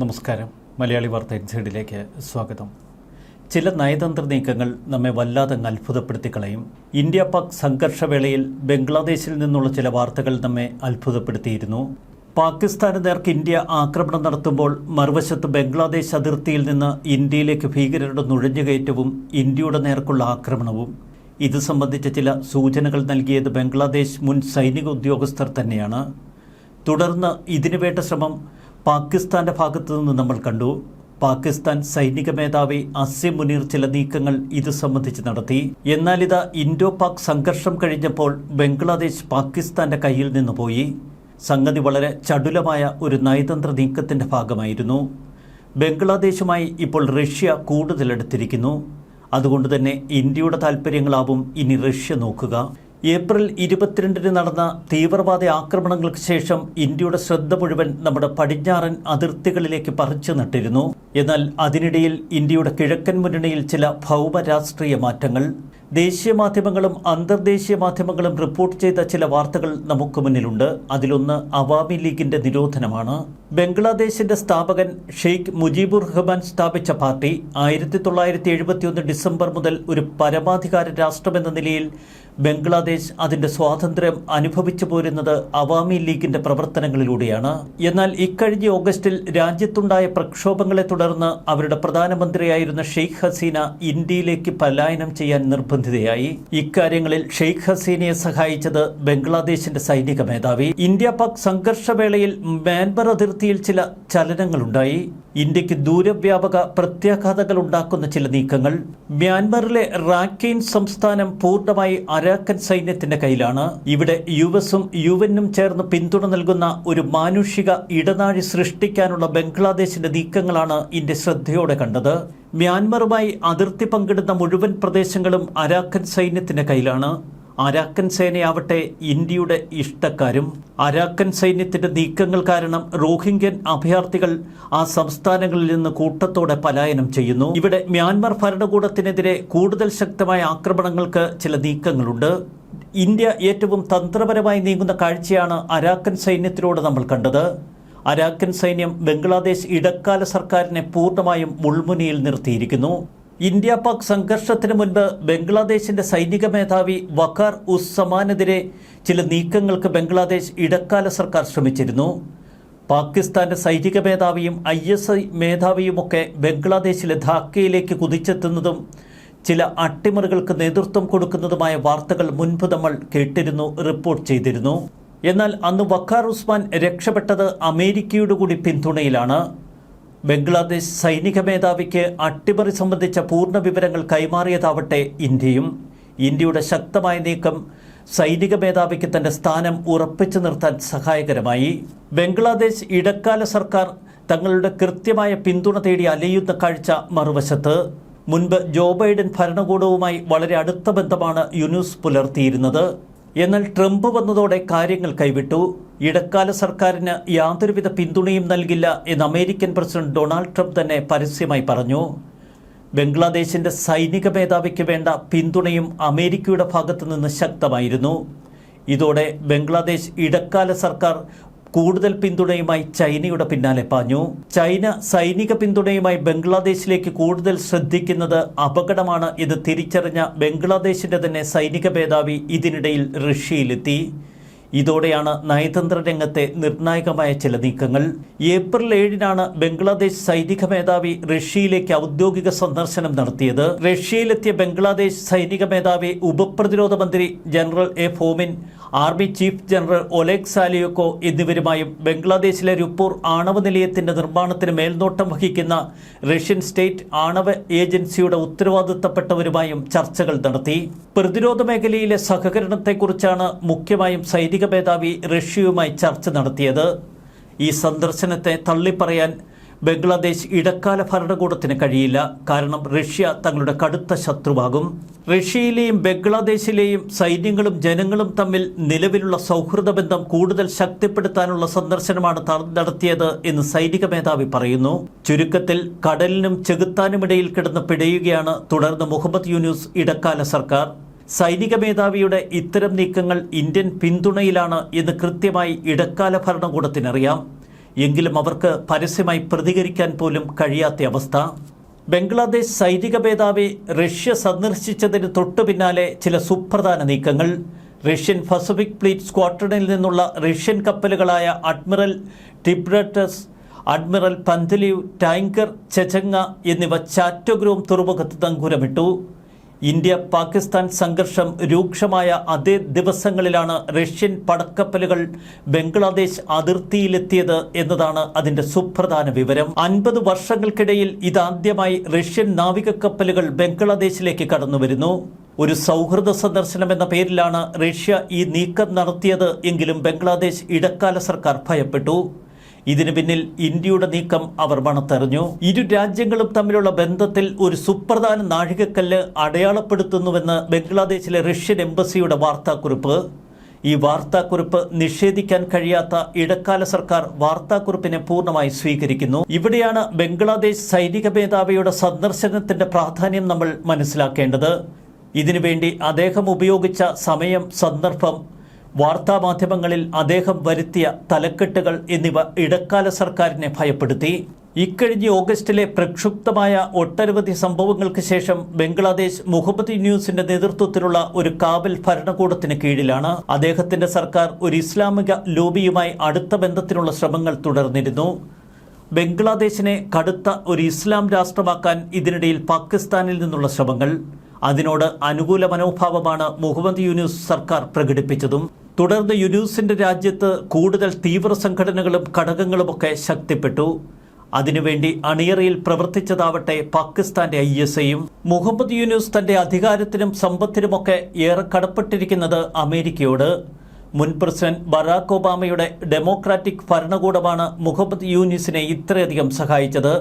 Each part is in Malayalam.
നമസ്കാരം. മലയാളി വാർത്ത എക്സൈഡിലേക്ക് സ്വാഗതം. ചില നയതന്ത്ര നീക്കങ്ങൾ നമ്മെ വല്ലാതെ അത്ഭുതപ്പെടുത്തി കളയും ഇന്ത്യ പാക് സംഘർഷവേളയിൽ ബംഗ്ലാദേശിൽ നിന്നുള്ള ചില വാർത്തകൾ നമ്മെ അത്ഭുതപ്പെടുത്തിയിരുന്നു. പാകിസ്ഥാന് നേർക്ക് ഇന്ത്യ ആക്രമണം നടത്തുമ്പോൾ മറുവശത്ത് ബംഗ്ലാദേശ് അതിർത്തിയിൽ നിന്ന് ഇന്ത്യയിലേക്ക് ഭീകരരുടെ നുഴഞ്ഞുകയറ്റവും ഇന്ത്യയുടെ നേർക്കുള്ള ആക്രമണവും. ഇത് സംബന്ധിച്ച ചില സൂചനകൾ നൽകിയത് ബംഗ്ലാദേശ് മുൻ സൈനിക ഉദ്യോഗസ്ഥർ തന്നെയാണ്. തുടർന്ന് ഇതിനു വേണ്ട ശ്രമം പാകിസ്ഥാന്റെ ഭാഗത്തു നിന്ന് നമ്മൾ കണ്ടു. പാകിസ്ഥാൻ സൈനിക മേധാവി അസിം മുനീർ ചില നീക്കങ്ങൾ ഇത് സംബന്ധിച്ച് നടത്തി. എന്നാൽ ഇത് ഇൻഡോ പാക് സംഘർഷം കഴിഞ്ഞപ്പോൾ ബംഗ്ലാദേശ് പാകിസ്ഥാന്റെ കയ്യിൽ നിന്ന് പോയി. സംഗതി വളരെ ചടുലമായ ഒരു നയതന്ത്ര നീക്കത്തിന്റെ ഭാഗമായിരുന്നു. ബംഗ്ലാദേശുമായി ഇപ്പോൾ റഷ്യ കൂടുതലെടുത്തിരിക്കുന്നു അതുകൊണ്ട് തന്നെ ഇന്ത്യയുടെ താൽപ്പര്യങ്ങളാവും ഇനി റഷ്യ നോക്കുക. ഏപ്രിൽ ഇരുപത്തിരണ്ടിന് നടന്ന തീവ്രവാദ ആക്രമണങ്ങൾക്ക് ശേഷം ഇന്ത്യയുടെ ശ്രദ്ധ മുഴുവൻ നമ്മുടെ പടിഞ്ഞാറൻ അതിർത്തികളിലേക്ക് പറിച്ചു നട്ടിരുന്നു. എന്നാൽ അതിനിടയിൽ ഇന്ത്യയുടെ കിഴക്കൻ മുന്നണിയിൽ ചില ഭൗമ രാഷ്ട്രീയ മാറ്റങ്ങൾ ദേശീയ മാധ്യമങ്ങളും അന്തർദേശീയ മാധ്യമങ്ങളും റിപ്പോർട്ട് ചെയ്ത ചില വാർത്തകൾ നമുക്ക് മുന്നിലുണ്ട്. അതിലൊന്ന് അവാമി ലീഗിന്റെ നിരോധനമാണ്. ബംഗ്ലാദേശിന്റെ സ്ഥാപകൻ ഷെയ്ഖ് മുജീബുർ റഹ്മാൻ സ്ഥാപിച്ച പാർട്ടി ആയിരത്തി തൊള്ളായിരത്തി എഴുപത്തിയൊന്ന് ഡിസംബർ മുതൽ ഒരു പരമാധികാര രാഷ്ട്രമെന്ന നിലയിൽ ബംഗ്ലാദേശ് അതിന്റെ സ്വാതന്ത്ര്യം അനുഭവിച്ചു പോരുന്നത് അവാമി ലീഗിന്റെ പ്രവർത്തനങ്ങളിലൂടെയാണ്. എന്നാൽ ഇക്കഴിഞ്ഞ ഓഗസ്റ്റിൽ രാജ്യത്തുണ്ടായ പ്രക്ഷോഭങ്ങളെ തുടർന്ന് അവരുടെ പ്രധാനമന്ത്രിയായിരുന്ന ഷെയ്ഖ് ഹസീന ഇന്ത്യയിലേക്ക് പലായനം ചെയ്യാൻ നിർബന്ധിതയായി. ഇക്കാര്യങ്ങളിൽ ഷെയ്ഖ് ഹസീനയെ സഹായിച്ചത് ബംഗ്ലാദേശിന്റെ സൈനിക മേധാവി. ഇന്ത്യ പാക് സംഘർഷവേളയിൽ മ്യാൻമർ അതിർത്തിയിൽ ചില ചലനങ്ങളുണ്ടായി. ഇന്ത്യയ്ക്ക് ദൂരവ്യാപക പ്രത്യാഘാതങ്ങൾ ഉണ്ടാക്കുന്ന ചില നീക്കങ്ങൾ മ്യാൻമറിലെ റാക്കൈൻ സംസ്ഥാനം പൂർണമായി അരാക്കൻ സൈന്യത്തിന്റെ കയ്യിലാണ്. ഇവിടെ യു എസും യു എന്നും ചേർന്ന് പിന്തുണ നൽകുന്ന ഒരു മാനുഷിക ഇടനാഴി സൃഷ്ടിക്കാനുള്ള ബംഗ്ലാദേശിന്റെ നീക്കങ്ങളാണ് ഇന്ത്യ ശ്രദ്ധയോടെ കണ്ടത്. മ്യാൻമറുമായി അതിർത്തി പങ്കിടുന്ന മുഴുവൻ പ്രദേശങ്ങളും അരാക്കൻ സൈന്യത്തിന്റെ കയ്യിലാണ്. അരാക്കൻ സേനയാവട്ടെ ഇന്ത്യയുടെ ഇഷ്ടക്കാരും അരാക്കൻ സൈന്യത്തിന്റെ നീക്കങ്ങൾ കാരണം റോഹിംഗ്യൻ അഭയാർത്ഥികൾ ആ സംസ്ഥാനങ്ങളിൽ നിന്ന് കൂട്ടത്തോടെ പലായനം ചെയ്യുന്നു. ഇവിടെ മ്യാൻമർ ഭരണകൂടത്തിനെതിരെ കൂടുതൽ ശക്തമായ ആക്രമണങ്ങൾക്ക് ചില നീക്കങ്ങളുണ്ട്. ഇന്ത്യ ഏറ്റവും തന്ത്രപരമായി നീങ്ങുന്ന കാഴ്ചയാണ് അരാക്കൻ സൈന്യത്തിലൂടെ നമ്മൾ കണ്ടത്. അരാക്കൻ സൈന്യം ബംഗ്ലാദേശ് ഇടക്കാല സർക്കാരിനെ പൂർണമായും മുൾമുനയിൽ നിർത്തിയിരിക്കുന്നു. ഇന്ത്യ പാക് സംഘർഷത്തിന് മുൻപ് ബംഗ്ലാദേശിന്റെ സൈനിക മേധാവി വഖാർ ഉസ് സമാനെതിരെ ചില നീക്കങ്ങൾക്ക് ബംഗ്ലാദേശ് ഇടക്കാല സർക്കാർ ശ്രമിച്ചിരുന്നു. പാകിസ്ഥാന്റെ സൈനിക മേധാവിയും ഐ എസ് ഐ മേധാവിയുമൊക്കെ ബംഗ്ലാദേശിലെ ധാക്കയിലേക്ക് കുതിച്ചെത്തുന്നതും ചില അട്ടിമറികൾക്ക് നേതൃത്വം കൊടുക്കുന്നതുമായ വാർത്തകൾ മുൻപ് നമ്മൾ കേട്ടിരുന്നു റിപ്പോർട്ട് ചെയ്തിരുന്നു. എന്നാൽ അന്ന് വഖാർ ഉസ്മാൻ രക്ഷപ്പെട്ടത് അമേരിക്കയുടെ കൂടി പിന്തുണയിലാണ്. ബംഗ്ലാദേശ് സൈനിക മേധാവിക്ക് അട്ടിമറി സംബന്ധിച്ച പൂർണ വിവരങ്ങൾ കൈമാറിയതാവട്ടെ ഇന്ത്യയും. ഇന്ത്യയുടെ ശക്തമായ നീക്കം സൈനിക മേധാവിക്ക് തന്റെ സ്ഥാനം ഉറപ്പിച്ചു നിർത്താൻ സഹായകരമായി. ബംഗ്ലാദേശ് ഇടക്കാല സർക്കാർ തങ്ങളുടെ കൃത്യമായ പിന്തുണ തേടി അലയുന്ന കാഴ്ച മറുവശത്ത്. മുൻപ് ജോ ബൈഡൻ ഭരണകൂടവുമായി വളരെ അടുത്ത ബന്ധമാണ് യുനൂസ് പുലർത്തിയിരുന്നത്. എന്നാൽ ട്രംപ് വന്നതോടെ കാര്യങ്ങൾ കൈവിട്ടു. ഇടക്കാല സർക്കാരിന് യാതൊരുവിധ പിന്തുണയും നൽകില്ല എന്ന് അമേരിക്കൻ പ്രസിഡന്റ് ഡൊണാൾഡ് ട്രംപ് തന്നെ പരസ്യമായി പറഞ്ഞു. ബംഗ്ലാദേശിന്റെ സൈനിക മേധാവിക്ക് വേണ്ട പിന്തുണയും അമേരിക്കയുടെ ഭാഗത്തു നിന്ന് ശക്തമായിരുന്നു. ഇതോടെ ബംഗ്ലാദേശ് ഇടക്കാല സർക്കാർ കൂടുതൽ പിന്തുണയുമായി ചൈനയുടെ പിന്നാലെ പാഞ്ഞു. ചൈന സൈനിക പിന്തുണയുമായി ബംഗ്ലാദേശിലേക്ക് കൂടുതൽ ശ്രദ്ധിക്കുന്നത് അപകടമാണ് എന്ന് തിരിച്ചറിഞ്ഞ ബംഗ്ലാദേശിന്റെ തന്നെ സൈനിക മേധാവി ഇതിനിടയിൽ റഷ്യയിലെത്തി. ഇതോടെയാണ് നയതന്ത്ര രംഗത്തെ നിർണായകമായ ചില നീക്കങ്ങൾ. ഏപ്രിൽ ഏഴിനാണ് ബംഗ്ലാദേശ് സൈനിക മേധാവി റഷ്യയിലേക്ക് ഔദ്യോഗിക സന്ദർശനം നടത്തിയത്. റഷ്യയിലെത്തിയ ബംഗ്ലാദേശ് സൈനിക മേധാവി ഉപപ്രതിരോധ മന്ത്രി general A Fomin army chief general Oleg Salyukov എന്നിവരുമായും ബംഗ്ലാദേശിലെ രുപ്പൂർ ആണവ നിലയത്തിന്റെ നിർമ്മാണത്തിന് മേൽനോട്ടം വഹിക്കുന്ന റഷ്യൻ സ്റ്റേറ്റ് ആണവ ഏജൻസിയുടെ ഉത്തരവാദിത്തപ്പെട്ടവരുമായും ചർച്ചകൾ നടത്തി. പ്രതിരോധ മേഖലയിലെ സഹകരണത്തെക്കുറിച്ചാണ് മുഖ്യമായും സൈനിക മേധാവി റഷ്യയുമായി ചർച്ച നടത്തിയത്. ഈ സന്ദർശനത്തെ തള്ളിപ്പറയാൻ ബംഗ്ലാദേശ് ഇടക്കാല ഭരണകൂടത്തിന് കഴിയില്ല. കാരണം റഷ്യ തങ്ങളുടെ കടുത്ത ശത്രുവാകും. റഷ്യയിലെയും ബംഗ്ലാദേശിലെയും സൈന്യങ്ങളും ജനങ്ങളും തമ്മിൽ നിലവിലുള്ള സൗഹൃദ ബന്ധം കൂടുതൽ ശക്തിപ്പെടുത്താനുള്ള സന്ദർശനമാണ് നടത്തിയത് എന്ന് സൈനിക മേധാവി പറയുന്നു. ചുരുക്കത്തിൽ കടലിനും ചെകുത്താനുമിടയിൽ കിടന്ന് പിടയുകയാണ് തുടർന്ന് മുഹമ്മദ് യൂനുസ് ഇടക്കാല സർക്കാർ. സൈനിക മേധാവിയുടെ ഇത്തരം നീക്കങ്ങൾ ഇന്ത്യൻ പിന്തുണയിലാണ് എന്ന് കൃത്യമായി ഇടക്കാല ഭരണകൂടത്തിനറിയാം. എങ്കിലും അവർക്ക് പരസ്യമായി പ്രതികരിക്കാൻ പോലും കഴിയാത്ത അവസ്ഥ. ബംഗ്ലാദേശ് സൈനിക മേധാവി റഷ്യ സന്ദർശിച്ചതിന് തൊട്ടു പിന്നാലെ ചില സുപ്രധാന നീക്കങ്ങൾ. റഷ്യൻ പസഫിക് ഫ്ലീറ്റ് സ്ക്വാഡ്രണിൽ നിന്നുള്ള Russian കപ്പലുകളായ admiral Tributs admiral Panteleyev tanker ചെചങ്ങ എന്നിവ ചാറ്റോഗ്രോം തുറമുഖത്ത് തങ്കുരമിട്ടു. ഇന്ത്യ പാകിസ്ഥാൻ സംഘർഷം രൂക്ഷമായ അതേ ദിവസങ്ങളിലാണ് റഷ്യൻ പടക്കപ്പലുകൾ ബംഗ്ലാദേശ് അതിർത്തിയിലെത്തിയത് എന്നതാണ് അതിന്റെ സുപ്രധാന വിവരം. അൻപത് വർഷങ്ങൾക്കിടയിൽ ഇതാദ്യമായി റഷ്യൻ നാവിക കപ്പലുകൾ ബംഗ്ലാദേശിലേക്ക് കടന്നുവരുന്നു. ഒരു സൗഹൃദ സന്ദർശനം എന്ന പേരിലാണ് റഷ്യ ഈ നീക്കം നടത്തിയത് എങ്കിലും ബംഗ്ലാദേശ് ഇടക്കാല സർക്കാർ ഭയപ്പെട്ടു. ഇതിനു പിന്നിൽ ഇന്ത്യയുടെ നീക്കം അവർ മണത്തെറിഞ്ഞു. ഇരു രാജ്യങ്ങളും തമ്മിലുള്ള ബന്ധത്തിൽ ഒരു സുപ്രധാന നാഴികക്കല്ല് അടയാളപ്പെടുത്തുന്നുവെന്ന് ബംഗ്ലാദേശിലെ റഷ്യൻ എംബസിയുടെ വാർത്താക്കുറിപ്പ്. ഈ വാർത്താക്കുറിപ്പ് നിഷേധിക്കാൻ കഴിയാത്ത ഇടക്കാല സർക്കാർ വാർത്താക്കുറിപ്പിനെ പൂർണമായി സ്വീകരിക്കുന്നു. ഇവിടെയാണ് ബംഗ്ലാദേശ് സൈനിക മേധാവിയുടെ സന്ദർശനത്തിന്റെ പ്രാധാന്യം നമ്മൾ മനസ്സിലാക്കേണ്ടത്. ഇതിനുവേണ്ടി അദ്ദേഹം ഉപയോഗിച്ച സമയം സന്ദർഭം വാർത്താമാധ്യമങ്ങളിൽ അദ്ദേഹം വരുത്തിയ തലക്കെട്ടുകൾ എന്നിവ ഇടക്കാല സർക്കാരിനെ ഭയപ്പെടുത്തി. ഇക്കഴിഞ്ഞ ഓഗസ്റ്റിലെ പ്രക്ഷുബ്ധമായ ഒട്ടനവധി സംഭവങ്ങൾക്ക് ശേഷം ബംഗ്ലാദേശ് മുഹമ്മദ് ന്യൂസിന്റെ നേതൃത്വത്തിലുള്ള ഒരു കാവൽ ഭരണകൂടത്തിന് കീഴിലാണ്. അദ്ദേഹത്തിന്റെ സർക്കാർ ഒരു ഇസ്ലാമിക ലോബിയുമായി അടുത്ത ബന്ധത്തിനുള്ള ശ്രമങ്ങൾ തുടർന്നിരുന്നു. ബംഗ്ലാദേശിനെ കടുത്ത ഒരു ഇസ്ലാം രാഷ്ട്രമാക്കാൻ ഇതിനിടയിൽ പാകിസ്ഥാനിൽ നിന്നുള്ള ശ്രമങ്ങൾ. അതിനോട് അനുകൂല മനോഭാവമാണ് മുഹമ്മദ് യൂനുസ് സർക്കാർ പ്രകടിപ്പിച്ചതും. തുടർന്ന് യുനൂസിന്റെ രാജ്യത്ത് കൂടുതൽ തീവ്ര സംഘടനകളും ഘടകങ്ങളുമൊക്കെ ശക്തിപ്പെട്ടു. അതിനുവേണ്ടി അണിയറയിൽ പ്രവർത്തിച്ചതാവട്ടെ പാകിസ്ഥാന്റെ ഐ എസ് ഐയും മുഹമ്മദ് യൂനുസ് തന്റെ അധികാരത്തിനും സമ്പത്തിനുമൊക്കെ ഏറെ കടപ്പെട്ടിരിക്കുന്നത് അമേരിക്കയോട്. മുൻ പ്രസിഡന്റ് ബറാക് ഒബാമയുടെ ഡെമോക്രാറ്റിക് ഭരണകൂടമാണ് മുഹമ്മദ് യൂനിസിനെ ഇത്രയധികം സഹായിച്ചത്.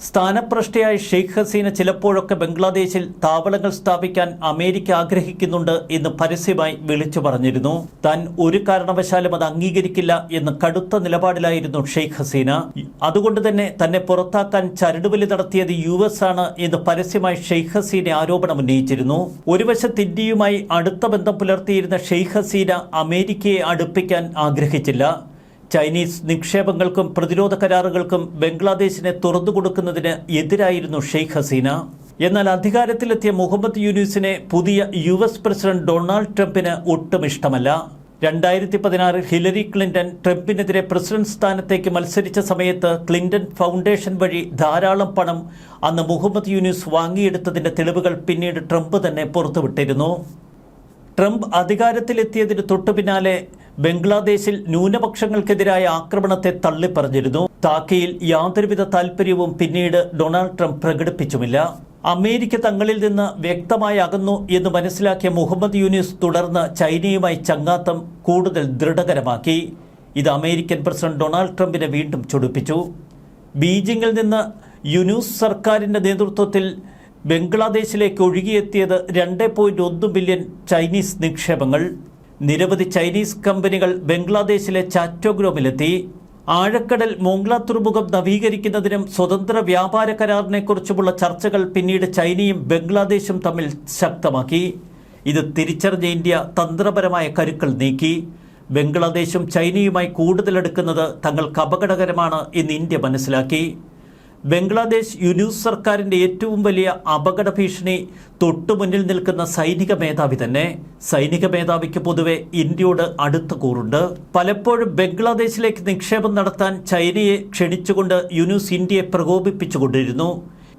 സ്ഥാനഭ്രഷ്ടയായ ഷെയ്ഖ് ഹസീന ചിലപ്പോഴൊക്കെ ബംഗ്ലാദേശിൽ താവളങ്ങൾ സ്ഥാപിക്കാൻ അമേരിക്ക ആഗ്രഹിക്കുന്നുണ്ട് എന്ന് പരസ്യമായി വിളിച്ചു പറഞ്ഞിരുന്നു. താൻ ഒരു കാരണവശാലും അത് അംഗീകരിക്കില്ല എന്ന് കടുത്ത നിലപാടിലായിരുന്നു ഷെയ്ഖ് ഹസീന. അതുകൊണ്ട് തന്നെ തന്നെ പുറത്താക്കാൻ ചരടുവലി നടത്തിയത് യു എസ് ആണ് എന്ന് പരസ്യമായി ഷെയ്ഖ് ഹസീന ആരോപണം ഉന്നയിച്ചിരുന്നു. ഒരു വശത്ത് ഇന്ത്യയുമായി അടുത്ത ബന്ധം പുലർത്തിയിരുന്ന ഷെയ്ഖ് ഹസീന അമേരിക്കയെ അടുപ്പിക്കാൻ ആഗ്രഹിച്ചില്ല. ചൈനീസ് നിക്ഷേപങ്ങൾക്കും പ്രതിരോധ കരാറുകൾക്കും ബംഗ്ലാദേശിനെ തുറന്നു കൊടുക്കുന്നതിന് എതിരായിരുന്നു ഷെയ്ഖ് ഹസീന. എന്നാൽ അധികാരത്തിലെത്തിയ മുഹമ്മദ് യൂനിസിനെ പുതിയ യു എസ് പ്രസിഡന്റ് ഡൊണാൾഡ് ട്രംപിന് ഒട്ടും ഇഷ്ടമല്ല. രണ്ടായിരത്തി പതിനാറിൽ ഹിലരി ക്ലിന്റൺ ട്രംപിനെതിരെ പ്രസിഡന്റ് സ്ഥാനത്തേക്ക് മത്സരിച്ച സമയത്ത് ക്ലിന്റൺ ഫൗണ്ടേഷൻ വഴി ധാരാളം പണം അന്ന് മുഹമ്മദ് യൂനിസ് വാങ്ങിയെടുത്തതിന്റെ തെളിവുകൾ പിന്നീട് ട്രംപ് തന്നെ പുറത്തുവിട്ടിരുന്നു. ട്രംപ് അധികാരത്തിലെത്തിയതിന് തൊട്ടു പിന്നാലെ ബംഗ്ലാദേശിൽ ന്യൂനപക്ഷങ്ങൾക്കെതിരായ ആക്രമണത്തെ തള്ളിപ്പറഞ്ഞിരുന്നു. താക്കയിൽ യാതൊരുവിധ താൽപര്യവും പിന്നീട് ഡൊണാൾഡ് ട്രംപ് പ്രകടിപ്പിച്ചുമില്ല. അമേരിക്ക തങ്ങളിൽ നിന്ന് വ്യക്തമായി അകന്നു എന്ന് മനസ്സിലാക്കിയ മുഹമ്മദ് യൂനിസ് തുടർന്ന് ചൈനയുമായി ചങ്ങാത്തം കൂടുതൽ ദൃഢകരമാക്കി. ഇത് അമേരിക്കൻ പ്രസിഡന്റ് ഡൊണാൾഡ് ട്രംപിനെ വീണ്ടും ചൊടിപ്പിച്ചു. ബീജിംഗിൽ നിന്ന് യുനൂസ് സർക്കാരിന്റെ നേതൃത്വത്തിൽ ബംഗ്ലാദേശിലേക്ക് ഒഴുകിയെത്തിയത് രണ്ട് ഒന്ന് ബില്യൺ ചൈനീസ് നിക്ഷേപങ്ങൾ. നിരവധി ചൈനീസ് കമ്പനികൾ ബംഗ്ലാദേശിലെ ചാറ്റോഗ്രോമിലെത്തി. ആഴക്കടൽ മോംഗ്ല തുറമുഖം നവീകരിക്കുന്നതിനും സ്വതന്ത്ര വ്യാപാര കരാറിനെക്കുറിച്ചുമുള്ള ചർച്ചകൾ പിന്നീട് ചൈനയും ബംഗ്ലാദേശും തമ്മിൽ ശക്തമാക്കി. ഇത് തിരിച്ചറിഞ്ഞ ഇന്ത്യ തന്ത്രപരമായ കരുക്കൾ നീക്കി. ബംഗ്ലാദേശും ചൈനയുമായി കൂടുതലെടുക്കുന്നത് തങ്ങൾക്ക് അപകടകരമാണ് എന്ന് ഇന്ത്യ മനസ്സിലാക്കി. ബംഗ്ലാദേശ് യുനൂസ് സർക്കാരിന്റെ ഏറ്റവും വലിയ അപകട ഭീഷണി തൊട്ടുമുന്നിൽ നിൽക്കുന്ന സൈനിക മേധാവി തന്നെ. സൈനിക മേധാവിക്ക് പൊതുവെ ഇന്ത്യയോട് അടുത്ത കൂറുണ്ട്. പലപ്പോഴും ബംഗ്ലാദേശിലേക്ക് നിക്ഷേപം നടത്താൻ ചൈനയെ ക്ഷണിച്ചുകൊണ്ട് യുനൂസ് ഇന്ത്യയെ പ്രകോപിപ്പിച്ചുകൊണ്ടിരുന്നു.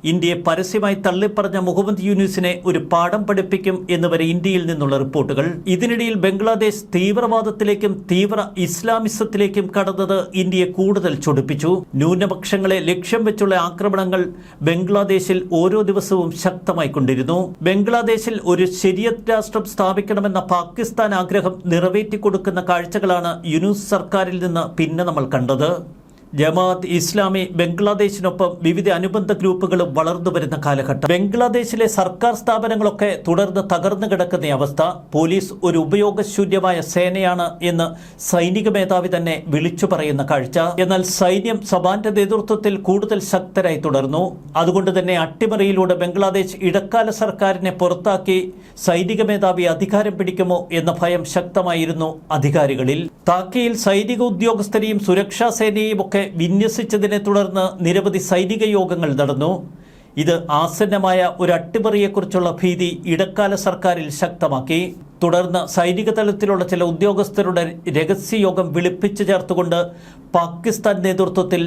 ഇന്ത്യയെ പരസ്യമായി തള്ളിപ്പറഞ്ഞ മുഹമ്മദ് യൂനിസിനെ ഒരു പാഠം പഠിപ്പിക്കും എന്നുവരെ ഇന്ത്യയിൽ നിന്നുള്ള റിപ്പോർട്ടുകൾ. ഇതിനിടയിൽ ബംഗ്ലാദേശ് തീവ്രവാദത്തിലേക്കും തീവ്ര ഇസ്ലാമിസത്തിലേക്കും കടന്നത് ഇന്ത്യയെ കൂടുതൽ ചൊടിപ്പിച്ചു. ന്യൂനപക്ഷങ്ങളെ ലക്ഷ്യം വെച്ചുള്ള ആക്രമണങ്ങൾ ബംഗ്ലാദേശിൽ ഓരോ ദിവസവും ശക്തമായി കൊണ്ടിരുന്നു. ബംഗ്ലാദേശിൽ ഒരു ശരിയത് രാഷ്ട്രം സ്ഥാപിക്കണമെന്ന പാകിസ്ഥാൻ ആഗ്രഹം നിറവേറ്റിക്കൊടുക്കുന്ന കാഴ്ചകളാണ് യുനൂസ് സർക്കാരിൽ നിന്ന് പിന്നെ നമ്മൾ കണ്ടത്. ജമാഅത്ത് ഇസ്ലാമി ബംഗ്ലാദേശിനൊപ്പം വിവിധ അനുബന്ധ ഗ്രൂപ്പുകളും വളർന്നു വരുന്ന കാലഘട്ടം. ബംഗ്ലാദേശിലെ സർക്കാർ സ്ഥാപനങ്ങളൊക്കെ തുടർന്ന് തകർന്നു കിടക്കുന്ന അവസ്ഥ പോലീസ് ഒരു ഉപയോഗശൂന്യമായ സേനയാണ് എന്ന് സൈനിക മേധാവി തന്നെ വിളിച്ചു പറയുന്ന കാഴ്ച. എന്നാൽ സൈന്യം സബാന്റെ നേതൃത്വത്തിൽ കൂടുതൽ ശക്തരായി തുടർന്നു. അതുകൊണ്ട് തന്നെ അട്ടിമറിയിലൂടെ ബംഗ്ലാദേശ് ഇടക്കാല സർക്കാരിനെ പുറത്താക്കി സൈനിക മേധാവി അധികാരം പിടിക്കുമോ എന്ന ഭയം ശക്തമായിരുന്നു അധികാരികളിൽ. താക്കയിൽ സൈനിക ഉദ്യോഗസ്ഥരെയും സുരക്ഷാ സേനയെയും ഒക്കെ സൈനികരെയൊക്കെ വിന്യസിച്ചതിനെ തുടർന്ന് നിരവധി സൈനിക യോഗങ്ങൾ നടന്നു. ഇത് ആസന്നമായ ഒരു അട്ടിമറിയെക്കുറിച്ചുള്ള ഭീതി ഇടക്കാല സർക്കാരിൽ ശക്തമാക്കി. തുടർന്ന് സൈനിക തലത്തിലുള്ള ചില ഉദ്യോഗസ്ഥരുടെ രഹസ്യയോഗം വിളിപ്പിച്ചു ചേർത്തുകൊണ്ട് പാകിസ്ഥാൻ നേതൃത്വത്തിൽ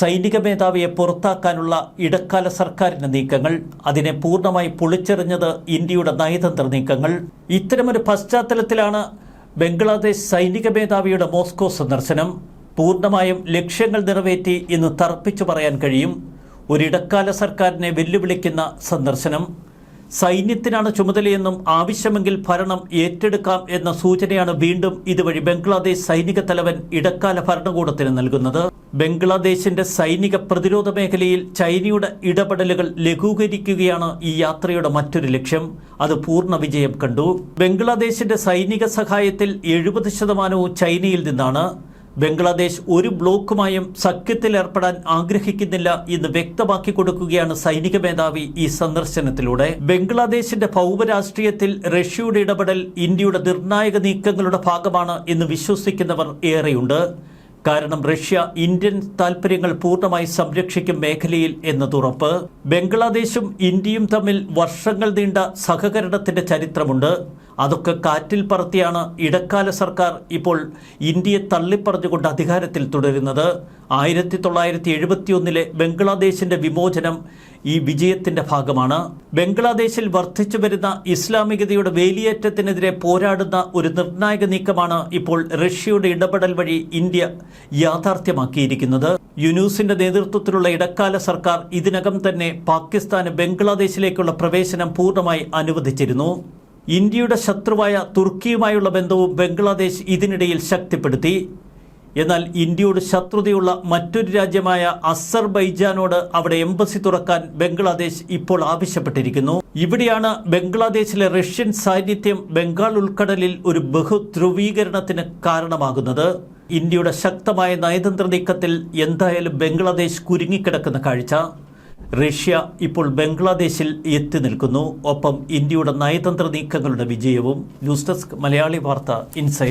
സൈനിക മേധാവിയെ പുറത്താക്കാനുള്ള ഇടക്കാല സർക്കാരിന്റെ നീക്കങ്ങൾ അതിനെ പൂർണമായി പൊളിച്ചെറിഞ്ഞത് ഇന്ത്യയുടെ നയതന്ത്ര നീക്കങ്ങൾ. ഇത്തരമൊരു പശ്ചാത്തലത്തിലാണ് ബംഗ്ലാദേശ് സൈനിക മേധാവിയുടെ മോസ്കോ സന്ദർശനം. പൂർണമായും ലക്ഷ്യങ്ങൾ നിറവേറ്റി എന്ന് തർപ്പിച്ചു പറയാൻ കഴിയും ഒരിടക്കാല സർക്കാരിനെ വെല്ലുവിളിക്കുന്ന സന്ദർശനം. സൈന്യത്തിനാണ് ചുമതലയെന്നും ആവശ്യമെങ്കിൽ ഭരണം ഏറ്റെടുക്കാം എന്ന സൂചനയാണ് വീണ്ടും ഇതുവഴി ബംഗ്ലാദേശ് സൈനിക തലവൻ ഇടക്കാല ഭരണകൂടത്തിന് നൽകുന്നത്. ബംഗ്ലാദേശിന്റെ സൈനിക പ്രതിരോധ മേഖലയിൽ ചൈനയുടെ ഇടപെടലുകൾ ലഘൂകരിക്കുകയാണ് ഈ യാത്രയുടെ മറ്റൊരു ലക്ഷ്യം. അത് പൂർണ വിജയം കണ്ടു. ബംഗ്ലാദേശിന്റെ സൈനിക സഹായത്തിൽ എഴുപത് ശതമാനവും ചൈനയിൽ നിന്നാണ്. ബംഗ്ലാദേശ് ഒരു ബ്ലോക്കുമായും സഖ്യത്തിൽ ഏർപ്പെടാൻ ആഗ്രഹിക്കുന്നില്ല എന്ന് വ്യക്തമാക്കി കൊടുക്കുകയാണ് സൈനിക മേധാവി ഈ സന്ദർശനത്തിലൂടെ. ബംഗ്ലാദേശിന്റെ ഭൗമരാഷ്ട്രീയത്തിൽ റഷ്യയുടെ ഇടപെടൽ ഇന്ത്യയുടെ നിർണായക നീക്കങ്ങളുടെ ഭാഗമാണ് എന്ന് വിശ്വസിക്കുന്നവർ ഏറെയുണ്ട്. കാരണം റഷ്യ ഇന്ത്യൻ താൽപര്യങ്ങൾ പൂർണമായി സംരക്ഷിക്കും മേഖലയിൽ എന്നതുറപ്പ് ബംഗ്ലാദേശും ഇന്ത്യയും തമ്മിൽ വർഷങ്ങൾ നീണ്ട സഹകരണത്തിന്റെ ചരിത്രമുണ്ട്. അതൊക്കെ കാറ്റിൽ പറത്തിയാണ് ഇടക്കാല സർക്കാർ ഇപ്പോൾ ഇന്ത്യയെ തള്ളിപ്പറഞ്ഞുകൊണ്ട് അധികാരത്തിൽ തുടരുന്നത്. ആയിരത്തി തൊള്ളായിരത്തി എഴുപത്തിയൊന്നിലെ ബംഗ്ലാദേശിന്റെ വിമോചനം ഈ വിജയത്തിന്റെ ഭാഗമാണ്. ബംഗ്ലാദേശിൽ വർദ്ധിച്ചു വരുന്ന ഇസ്ലാമികതയുടെ വേലിയേറ്റത്തിനെതിരെ പോരാടുന്ന ഒരു നിർണായക നീക്കമാണ് ഇപ്പോൾ റഷ്യയുടെ ഇടപെടൽ വഴി ഇന്ത്യ യാഥാർത്ഥ്യമാക്കിയിരിക്കുന്നത്. യുനൂസിന്റെ നേതൃത്വത്തിലുള്ള ഇടക്കാല സർക്കാർ ഇതിനകം തന്നെ പാകിസ്ഥാന് ബംഗ്ലാദേശിലേക്കുള്ള പ്രവേശനം പൂർണമായി അനുവദിച്ചിരുന്നു. ഇന്ത്യയുടെ ശത്രുവായ തുർക്കിയുമായുള്ള ബന്ധവും ബംഗ്ലാദേശ് ഇതിനിടയിൽ ശക്തിപ്പെടുത്തി. എന്നാൽ ഇന്ത്യയോട് ശത്രുതയുള്ള മറ്റൊരു രാജ്യമായ അസർബൈജാനോട് അവിടെ എംബസി തുറക്കാൻ ബംഗ്ലാദേശ് ഇപ്പോൾ ആവശ്യപ്പെട്ടിരിക്കുന്നു. ഇവിടെയാണ് ബംഗ്ലാദേശിലെ റഷ്യൻ സാന്നിധ്യം ബംഗാൾ ഉൾക്കടലിൽ ഒരു ബഹുധ്രുവീകരണത്തിന് കാരണമാകുന്നത്. ഇന്ത്യയുടെ ശക്തമായ നയതന്ത്ര നീക്കത്തിൽ എന്തായാലും ബംഗ്ലാദേശ് കുരുങ്ങിക്കിടക്കുന്ന കാഴ്ച. റഷ്യ ഇപ്പോൾ ബംഗ്ലാദേശിൽ എത്തി നിൽക്കുന്നു. ഒപ്പം ഇന്ത്യയുടെ നയതന്ത്ര നീക്കങ്ങളുടെ വിജയവും ന്യൂസ് ഡെസ്ക് മലയാളി വാർത്ത ഇൻസൈറ്റ്